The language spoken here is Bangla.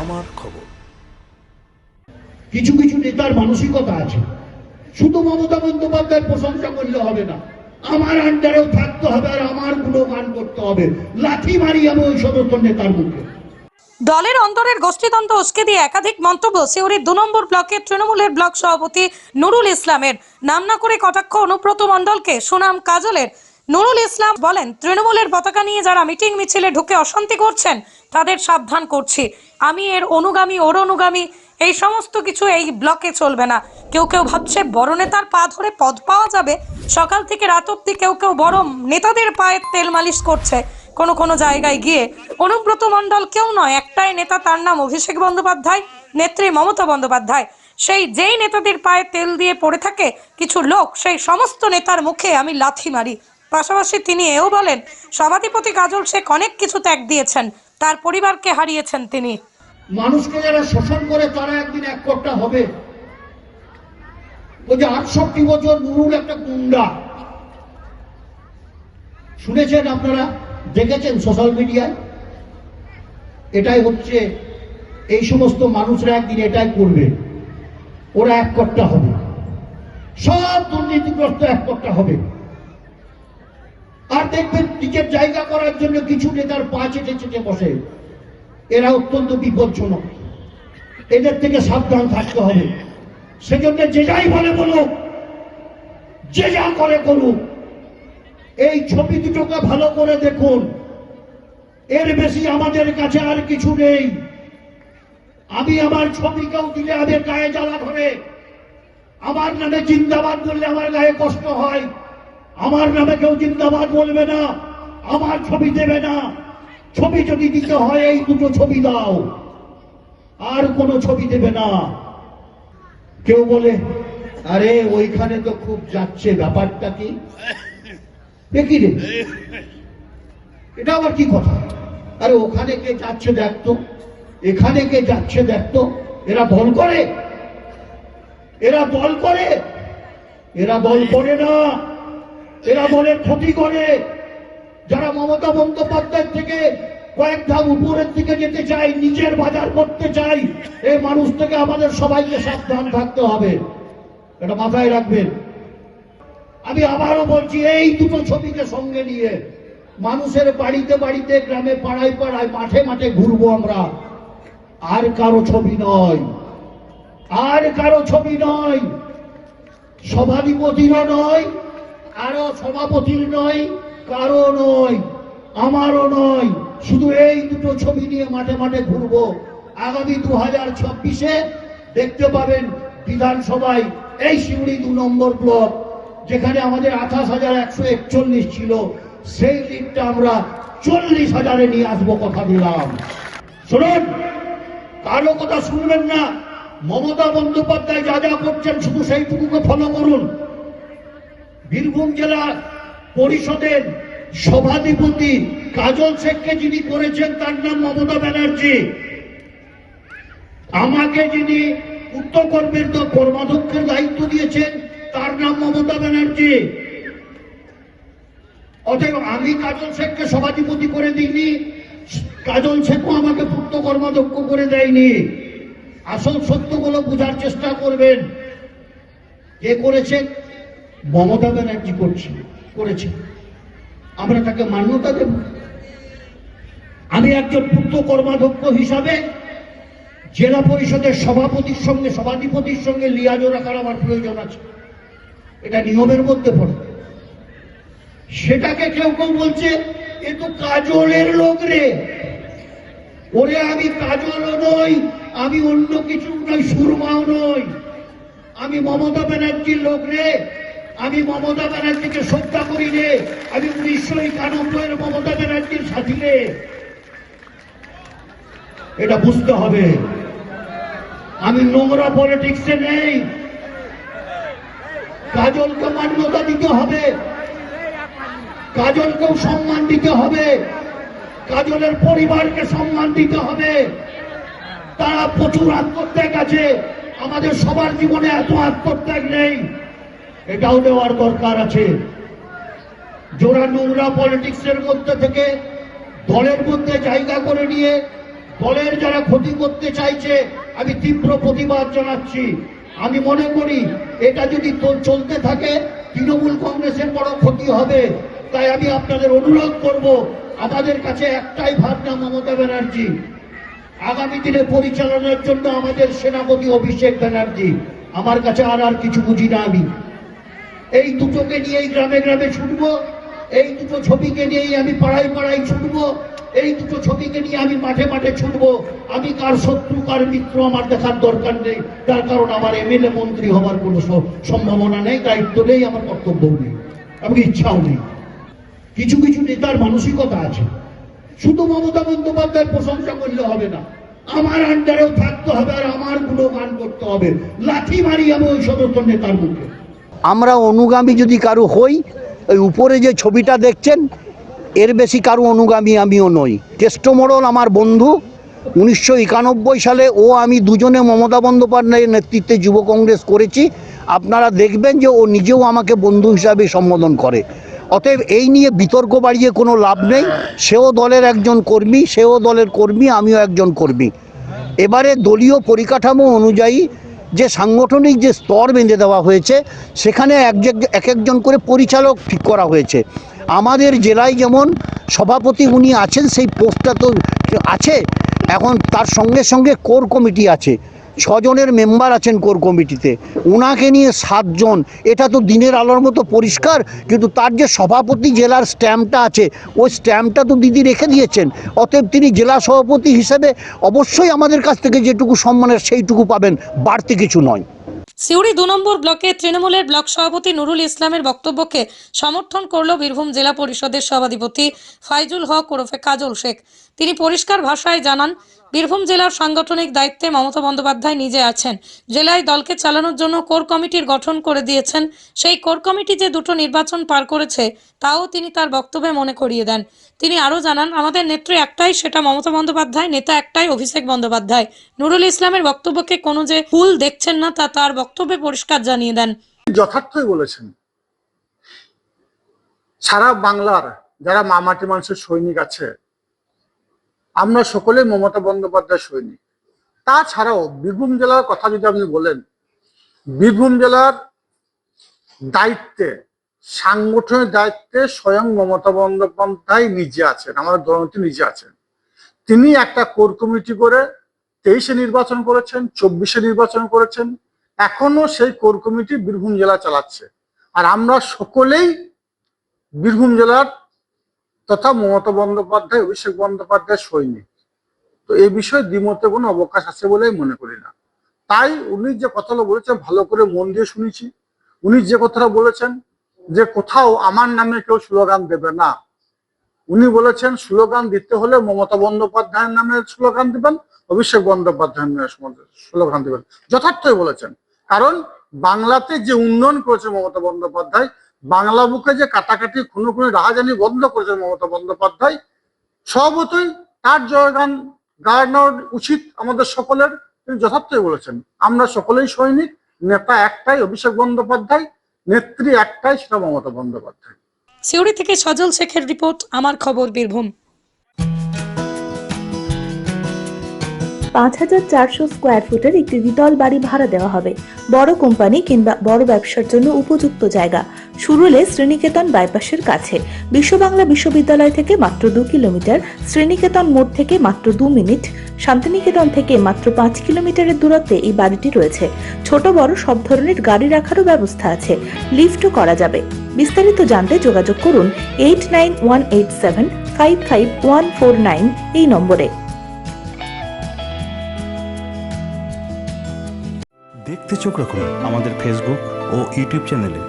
আমার খবর। কিছু কিছু নেতার মানসিকতা আছে। শুধু মমতা বন্দ্যোপাধ্যায়ের প্রশংসা করলে হবে না। আমার আন্ডারেও থাকতে হবে আর আমার গুণগান করতে হবে। লাথি মারি আমি ওই সমস্ত নেতার মুখে। দলের অন্তরের গোষ্ঠীতন্ত্র উস্কে দিয়ে একাধিক মন্তব্য সিউড়ির দু নম্বর ব্লকের তৃণমূলের ব্লক সভাপতি নুরুল ইসলামের। নাম না করে কটাক্ষ অনুব্রত মণ্ডলকে সুনাম কাজলের। নুরুল ইসলাম বলেন, তৃণমূলের পতাকা নিয়ে যারা মিটিং মিছিলে ঢুকে অশান্তি করছেন, তাদের সাবধান করছি। আমি এর অনুগামী, ওর অনুগামী, এই সমস্ত কিছু এই ব্লকে চলবে না। কেউ কেউ ভাবছে বড় নেতার পা ধরে পদ পাওয়া যাবে। সকাল থেকে রাত অব্দি কেউ কেউ বড় নেতাদের পায়ে তেল মালিশ করছে। কোনো কোনো জায়গায় গিয়ে অনুব্রত মণ্ডল কেউ নয়, একটাই নেতা তার নাম অভিষেক বন্দ্যোপাধ্যায়, নেত্রী মমতা বন্দ্যোপাধ্যায়। সেই যেই নেতাদের পায়ে তেল দিয়ে পড়ে থাকে, কিছু লোক সেই সমস্ত নেতার মুখে আমি লাথি মারি। পাশাপাশি তিনি এও বলেন, সভাধিপতি কাজল শেখ অনেক কিছু ত্যাগ দিয়েছেন, তার পরিবারকে হারিয়েছেন তিনি। মানুষকে যারা শোষণ করে, তারা একদিন এক কোটটা হবে। ওই যে আটষট্টি বছর নুরুল একটা গুন্ডা। শুনেছেন আপনারা? দেখেছেন সোশ্যাল মিডিয়ায়? এটাই হচ্ছে, এই সমস্ত মানুষরা একদিন এটাই করবে। ওরা এক কট্টা হবে। সব দুর্নীতিগ্রস্ত এক কট্টা হবে। আর দেখবেন নিজের জায়গা করার জন্য কিছু নেতার পা চেটে চেটে বসে। এরা অত্যন্ত বিপজ্জনক। এদের থেকে সাবধান থাকতে হবে। সেজন্য যে যাই বলে বলুক, যে যা করে করুক, এই ছবি দুটোকে ভালো করে দেখুন। এর বেশি আমাদের কাছে আর কিছু নেই। আমি আমার ছবি কেউ দিলে আমাদের গায়ে জ্বালা ধরে। আমার নামে জিন্দাবাদ বললে আমার গায়ে কষ্ট হয়। আমার নামে কেউ জিন্দাবাদ বলবে না, আমার ছবি দেবে না। ছবি যদি দিতে হয়, এই দুটো ছবি দাও। আর কোনো ছবি দেবে না। কেউ বলে, আরে, ওইখানে তো খুব যাচ্ছে, ব্যাপারটা কি? রে? এটা আবার কি কথা? আরে, ওখানে কে যাচ্ছে দেখতো এখানে কে যাচ্ছে দেখতো এরা দল করে। এরা দল করে। এরা দল করে না। এরা দলের ক্ষতি করে। যারা মমতা বন্দ্যোপাধ্যায় থেকে কয়েক ধাপ উপরের দিকে যেতে চাই নিজের বাজার করতে চাই এই মানুষ থেকে আমাদের সবাইকে সাবধান থাকতে হবে। এটা মাথায় রাখবেন। আমি আবারও বলছি, এই দুটো ছবিকে সঙ্গে নিয়ে মানুষের বাড়িতে বাড়িতে, গ্রামে পাড়ায় পাড়ায়, মাঠে মাঠে ঘুরবো আমরা। আর কারও ছবি নয়। আর কারও ছবি নয়। সভাধিপতিরও নয়। আরও সভাপতির নয়, কারও নয়, আমারও নয়। শুধু এই দুটো ছবি নিয়ে মাঠে মাঠে ঘুরবো। আগামী দু হাজার ছাব্বিশে দেখতে পাবেন বিধানসভায় এই শিউড়ি দু নম্বর ব্লক, যেখানে আমাদের আঠাশ হাজার একশো একচল্লিশ ছিল। সেই লিডটা আমরা চল্লিশ হাজারে নিয়ে আসব কথা দিলাম। শুনুন, কারও কথা শুনবেন না। মমতা বন্দ্যোপাধ্যায় যা যা করছেন শুধু সেইটুকুকে ফলো করুন। বীরভূম জেলা পরিষদের সভাধিপতি কাজল শেখকে যিনি করেছেন, তার নাম মমতা ব্যানার্জি। আমাকে যিনি উত্তর কর্মের কর্মাধ্যক্ষের দায়িত্ব দিয়েছেন, তার নাম মমতা ব্যানার্জি। অতএব আমি কাজল শেখকে সভাধিপতি করে দিইনি, কাজল শেখও আমাকে পূর্ত কর্মাধ্যক্ষ করে দেয়নি। আসল সত্যগুলো বোঝার চেষ্টা করবেন। কে করেছে মমতা ব্যানার্জি করছে, করেছে। আমরা তাকে মান্যতা দেব। আমি একজন পূর্ত কর্মাধ্যক্ষ হিসাবে জেলা পরিষদের সভাপতির সঙ্গে, সভাধিপতির সঙ্গে লিয়াজো রাখার আমার প্রয়োজন আছে। এটা নিয়মের মধ্যে পড়ে। সেটাকে কেউ কেউ বলছে, এ তো কাজলের লোক রে। ওরে আমি কাজলও নই, আমি অন্য কিছু নই, সুরমাও নই। আমি মমতা ব্যানার্জির লোক রে। আমি মমতা ব্যানার্জিকে শ্রদ্ধা করি রে। আমি উনিশশো একানব্বই এর মমতা ব্যানার্জির সাথী রে। এটা বুঝতে হবে। আমি নোংরা পলিটিক্সে নেই। কাজলকে মান্যতা দিতে হবে। কাজলকেও সম্মান দিতে হবে। কাজলের পরিবারকে সম্মান দিতে হবে। তারা প্রচুর আত্মত্যাগ আছে। আমাদের সবার জীবনে এত আত্মত্যাগ নেই। এটাও দেওয়ার দরকার আছে। জোড়া নোংরা পলিটিক্সের মধ্যে থেকে দলের মধ্যে জায়গা করে নিয়ে দলের যারা ক্ষতি করতে চাইছে, আমি তীব্র প্রতিবাদ জানাচ্ছি। আমি মনে করি এটা যদি চলতে থাকে, তৃণমূল কংগ্রেসের বড় ক্ষতি হবে। তাই আমি আপনাদের অনুরোধ করব, আমাদের কাছে একটাই ভাবনা, মমতা ব্যানার্জি। আগামী দিনে পরিচালনার জন্য আমাদের সেনাপতি অভিষেক ব্যানার্জি। আমার কাছে আর আর কিছু বুঝি না আমি। এই দুটোকে নিয়েই গ্রামে গ্রামে ছুটবো। এই দুটো ছবিকে নিয়েই আমি পাড়ায় পাড়ায় ছুটবো। এই দুটো ছবিকে নিয়ে আমি মাঠে মাঠে ছুটবো। আমি কার শত্রু, কার মিত্র আমার দেখার দরকার নেই। তার কারণ আমার এমএলএ মন্ত্রী হবার কোনো সম্ভাবনা নেই, দায়িত্ব নেই, আমার কর্তব্য নেই এবং ইচ্ছাও নেই। কিছু কিছু নেতার মানসিকতা আছে। শুধু মমতা বন্দ্যোপাধ্যায়ের প্রশংসা করলে হবে না। আমার আন্ডারেও থাকতে হবে আর আমার গুণগান করতে হবে। লাঠি মারি আমি ওই সমস্ত নেতার মুখে। আমরা অনুগামী যদি কারও হই ওই উপরে যে ছবিটা দেখছেন, এর বেশি কারও অনুগামী আমিও নই। কেষ্টমোড়ল আমার বন্ধু, উনিশশো একানব্বই সালে ও আমি দুজনে মমতা বন্দ্যোপাধ্যায়ের নেতৃত্বে যুব কংগ্রেস করেছি। আপনারা দেখবেন যে ও নিজেও আমাকে বন্ধু হিসাবে সম্বোধন করে। অতএব এই নিয়ে বিতর্ক বাড়িয়ে কোনো লাভ নেই। সেও দলের একজন কর্মী, সেও দলের কর্মী, আমিও একজন কর্মী। এবারে দলীয় পরিকাঠামো অনুযায়ী যে সাংগঠনিক যে স্তর বেঁধে দেওয়া হয়েছে, সেখানে এক এক একজন করে পরিচালক ঠিক করা হয়েছে। আমাদের জেলায় যেমন সভাপতি উনি আছেন, সেই পোস্টটা তো আছে। এখন তার সঙ্গে সঙ্গে কোর কমিটি আছে। ছজনের মেম্বার আছেন কোর কমিটিতে। ওনাকে নিয়ে সাতজন, এটা তো দিনের আলোর মতো পরিষ্কার, কিন্তু তার যে সভাপতি জেলার স্ট্যাম্পটা আছে, ওই স্ট্যাম্পটা তো দিদি রেখে দিয়েছেন। অতএব তিনি জেলা সভাপতি হিসেবে অবশ্যই আমাদের কাছ থেকে যেটুকু সম্মানের সেইটুকু পাবেন, বাড়তি কিছু নয়। সিউড়ি দু নম্বর ব্লকে তৃণমূলের ব্লক সভাপতি নুরুল ইসলামের বক্তব্যকে সমর্থন করল বীরভূম জেলা পরিষদের সভাধিপতি ফাইজুল হক ওরফে কাজল শেখ। তিনি পরিষ্কার ভাষায় জানান বীরভূম জেলার সাংগঠনিক দায়িত্বে মমতা বন্দ্যোপাধ্যায় নিজে আছেন। জেলায় দলকে চালানোর জন্য কোর কমিটির গঠন করে দিয়েছেন। সেই কোর কমিটি যে দুটো নির্বাচন পার করেছে, তাও তিনি তার বক্তব্যে মনে করিয়ে দেন। তিনি আরও জানান, আমাদের নেত্রী একটাই, সেটা মমতা বন্দ্যোপাধ্যায়, নেতা একটাই অভিষেক বন্দ্যোপাধ্যায়। নুরুল ইসলামের বক্তব্যকে কোনো যে ভুল দেখছেন না, তা তার বক্তব্যে পরিষ্কার জানিয়ে দেন। যথার্থই বলেছেন, সারা বাংলার যারা মামাটি মানুষের সৈনিক আছে আমরা সকলে মমতা বন্দ্যোপাধ্যায় সৈনিক। তাছাড়াও বীরভূম জেলার কথা যদি আপনি বলেন, বীরভূম জেলার দায়িত্বে, সাংগঠনিক দায়িত্বে স্বয়ং মমতা বন্দ্যোপাধ্যায় নিজে আছেন, আমাদের দলনেত্রী নিজে আছেন। তিনি একটা কোর কমিটি করে তেইশে নির্বাচন করেছেন, চব্বিশে নির্বাচন করেছেন এখনও সেই কোর কমিটি বীরভূম জেলা চালাচ্ছে। আর আমরা সকলেই বীরভূম জেলার তথা মমতা বন্দ্যোপাধ্যায়, অভিষেক বন্দ্যোপাধ্যায় সৈনিক। তো এই বিষয়ে দ্বিমতে কোনো অবকাশ আছে বলেই মনে করি না। তাই উনি যে কথাটা বলেছেন, ভালো করে মন দিয়ে শুনেছি। উনি যে কথাটা বলেছেন যে, কোথাও আমার নামে কেউ স্লোগান দেবে না। উনি বলেছেন, স্লোগান দিতে হলে মমতা বন্দ্যোপাধ্যায়ের নামে স্লোগান দিবেন, অভিষেক বন্দ্যোপাধ্যায়ের নামে স্লোগান দিবেন। যথার্থই বলেছেন। কারণ বাংলাতে যে উন্নয়ন করেছে মমতা বন্দ্যোপাধ্যায় বাংলা বুকে যে কাটাকাটি খুনো খুনি রাহাজানি বন্ধ করেছে মমতা বন্দ্যোপাধ্যায় স্বভাবতই তার জয়গান গায়ানো উচিত আমাদের সকলের তিনি যথার্থই বলেছেন। আমরা সকলেই সৈনিক নেতা একটাই অভিষেক বন্দ্যোপাধ্যায় নেত্রী একটাই সেটা মমতা বন্দ্যোপাধ্যায়। সিউড়ি থেকে সজল শেখের রিপোর্ট আমার খবর বীরভূম। পাঁচ হাজার চারশো স্কোয়ার ফুটের একটি দ্বিতল বাড়ি ভাড়া দেওয়া হবে। বড় কোম্পানি কিংবা বড় ব্যবসার জন্য উপযুক্ত জায়গা। সুরুলে শ্রীনিকেতন বাইপাসের কাছে। বিশ্ব বাংলা বিশ্ববিদ্যালয় থেকে মাত্র দু কিলোমিটার শ্রীনিকেতন মোড় থেকে মাত্র দু মিনিট, শান্তিনিকেতন থেকে মাত্র পাঁচ কিলোমিটারের দূরত্বে এই বাড়িটি রয়েছে। ছোট বড় সব ধরনের গাড়ি রাখারও ব্যবস্থা আছে। লিফটও করা যাবে। বিস্তারিত জানতে যোগাযোগ করুন eight nine one eight seven five five one four nine এই নম্বরে। দেখতে চোখ রাখুন আমাদের ফেসবুক ও ইউটিউব চ্যানেলে